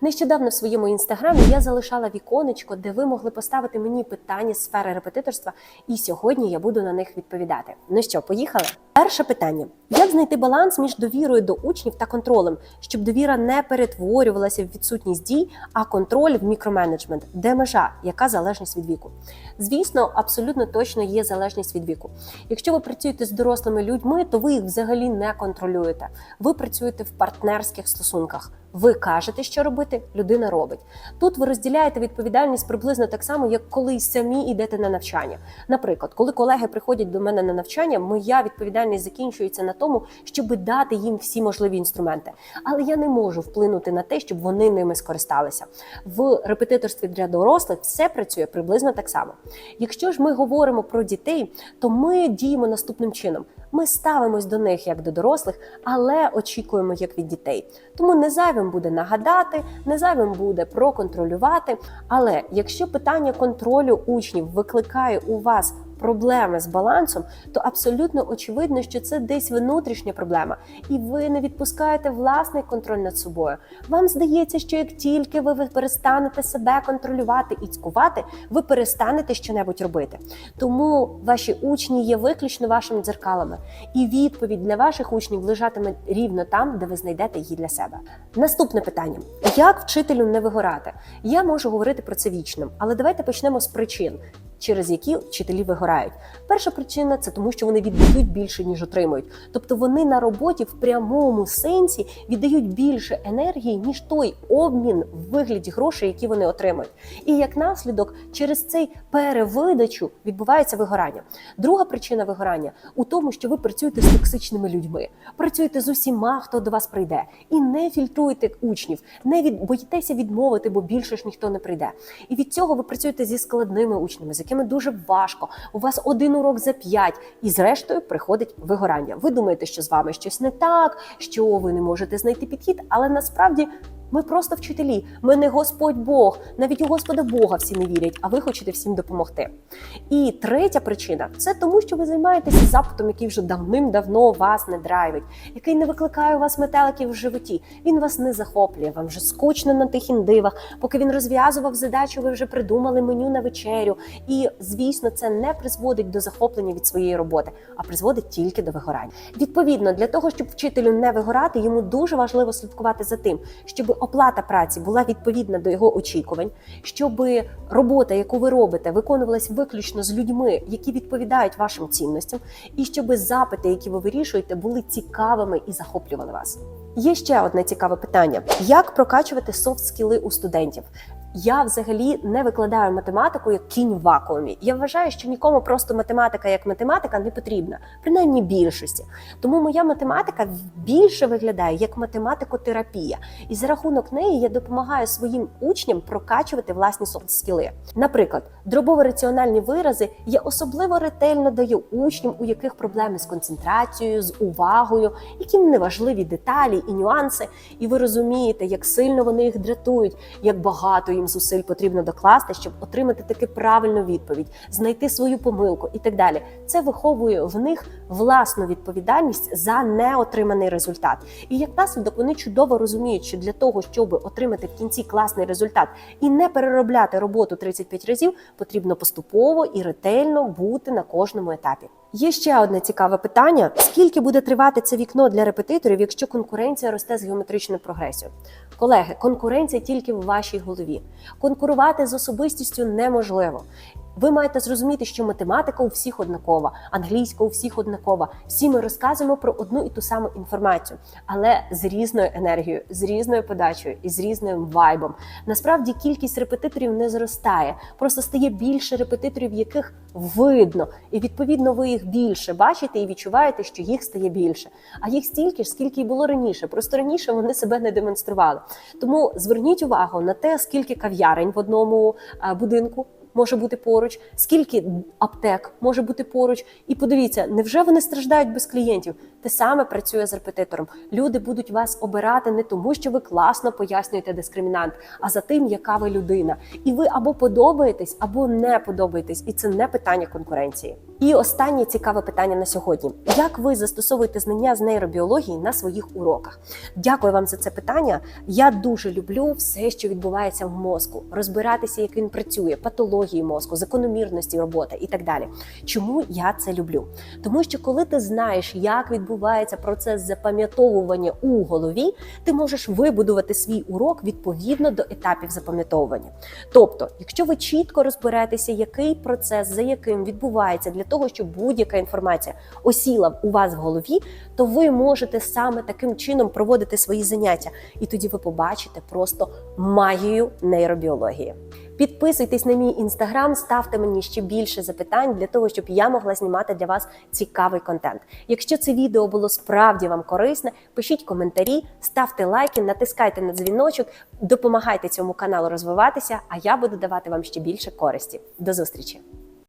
Нещодавно в своєму інстаграмі я залишала віконечко, де ви могли поставити мені питання з сфери репетиторства, і сьогодні я буду на них відповідати. Ну що, поїхали? Перше питання: як знайти баланс між довірою до учнів та контролем, щоб довіра не перетворювалася в відсутність дій, а контроль в мікроменеджмент? Де межа? Яка залежність від віку? Звісно, абсолютно точно є залежність від віку. Якщо ви працюєте з дорослими людьми, то ви їх взагалі не контролюєте. Ви працюєте в партнерських стосунках. Ви кажете, що робити, людина робить. Тут ви розділяєте відповідальність приблизно так само, як коли самі йдете на навчання. Наприклад, коли колеги приходять до мене на навчання, моя відповідальність закінчується на тому, щоб дати їм всі можливі інструменти. Але я не можу вплинути на те, щоб вони ними скористалися. В репетиторстві для дорослих все працює приблизно так само. Якщо ж ми говоримо про дітей, то ми діємо наступним чином. Ми ставимось до них як до дорослих, але очікуємо як від дітей. Тому не зайвим буде нагадати, не зайвим буде проконтролювати. Але якщо питання контролю учнів викликає у вас проблеми з балансом, то абсолютно очевидно, що це десь внутрішня проблема, і ви не відпускаєте власний контроль над собою. Вам здається, що як тільки ви перестанете себе контролювати і цькувати, ви перестанете щонебудь робити. Тому ваші учні є виключно вашими дзеркалами, і відповідь для ваших учнів лежатиме рівно там, де ви знайдете її для себе. Наступне питання: як вчителю не вигорати? Я можу говорити про це вічно, але давайте почнемо з причин через які вчителі вигорають. Перша причина це тому, що вони віддають більше ніж отримують. Тобто вони на роботі в прямому сенсі віддають більше енергії, ніж той обмін в вигляді грошей, які вони отримують. І як наслідок, через цей перевидачу відбувається вигорання. Друга причина вигорання у тому, що ви працюєте з токсичними людьми, працюєте з усіма, хто до вас прийде, і не фільтруєте учнів, не від боїтеся відмовити, бо більше ж ніхто не прийде. І від цього ви працюєте зі складними учнями, з якими дуже важко. У вас один урок за п'ять, і зрештою приходить вигорання. Ви думаєте, що з вами щось не так, що ви не можете знайти підхід, але насправді. Ми просто вчителі, ми не Господь Бог, навіть у Господа Бога всі не вірять, а ви хочете всім допомогти. І третя причина це тому, що ви займаєтеся запитом, який вже давним-давно вас не драйвить, який не викликає у вас метеликів в животі. Він вас не захоплює, вам вже скучно на тих індивах. Поки він розв'язував задачу, ви вже придумали меню на вечерю. І звісно, це не призводить до захоплення від своєї роботи, а призводить тільки до вигорання. Відповідно, для того, щоб вчителю не вигорати, йому дуже важливо слідкувати за тим, щоб оплата праці була відповідна до його очікувань, щоб робота, яку ви робите, виконувалась виключно з людьми, які відповідають вашим цінностям, і щоб запити, які ви вирішуєте, були цікавими і захоплювали вас. Є ще одне цікаве питання: як прокачувати софт скіли у студентів? Я взагалі не викладаю математику як кінь в вакуумі. Я вважаю, що нікому просто математика як математика не потрібна, принаймні більшості. Тому моя математика більше виглядає як математикотерапія, і за рахунок неї я допомагаю своїм учням прокачувати власні софт-скіли. Наприклад, дробово-раціональні вирази я особливо ретельно даю учням, у яких проблеми з концентрацією, з увагою, яким неважливі деталі і нюанси. І ви розумієте, як сильно вони їх дратують, як багато їм зусиль потрібно докласти, щоб отримати таки правильну відповідь, знайти свою помилку і так далі. Це виховує в них власну відповідальність за неотриманий результат. І як наслідок вони чудово розуміють, що для того, щоб отримати в кінці класний результат і не переробляти роботу 35 разів, потрібно поступово і ретельно бути на кожному етапі. Є ще одне цікаве питання: скільки буде тривати це вікно для репетиторів, якщо конкуренція росте з геометричною прогресією? Колеги, конкуренція тільки в вашій голові. Конкурувати з особистістю неможливо. Ви маєте зрозуміти, що математика у всіх однакова, англійська у всіх однакова. Всі ми розказуємо про одну і ту саму інформацію, але з різною енергією, з різною подачею і з різним вайбом. Насправді кількість репетиторів не зростає, просто стає більше репетиторів, яких видно, і відповідно ви їх більше бачите і відчуваєте, що їх стає більше. А їх стільки ж, скільки й було раніше. Просто раніше вони себе не демонстрували. Тому зверніть увагу на те, скільки кав'ярень в одному будинку може бути поруч, скільки аптек може бути поруч. І подивіться, невже вони страждають без клієнтів? Те саме працює з репетитором. Люди будуть вас обирати не тому, що ви класно пояснюєте дискримінант, а за тим, яка ви людина. І ви або подобаєтесь, або не подобаєтесь, і це не питання конкуренції. І останнє цікаве питання на сьогодні: як ви застосовуєте знання з нейробіології на своїх уроках? Дякую вам за це питання. Я дуже люблю все, що відбувається в мозку, розбиратися, як він працює, патології мозку, закономірності роботи і так далі. Чому я це люблю? Тому що коли ти знаєш, як відбувається процес запам'ятовування у голові, ти можеш вибудувати свій урок відповідно до етапів запам'ятовування. Тобто, якщо ви чітко розберетеся, який процес за яким відбувається для того, щоб будь-яка інформація осіла у вас в голові, то ви можете саме таким чином проводити свої заняття, і тоді ви побачите просто магію нейробіології. Підписуйтесь на мій інстаграм, ставте мені ще більше запитань для того, щоб я могла знімати для вас цікавий контент. Якщо це відео було справді вам корисне, пишіть коментарі, ставте лайки, натискайте на дзвіночок, допомагайте цьому каналу розвиватися, а я буду давати вам ще більше користі. До зустрічі!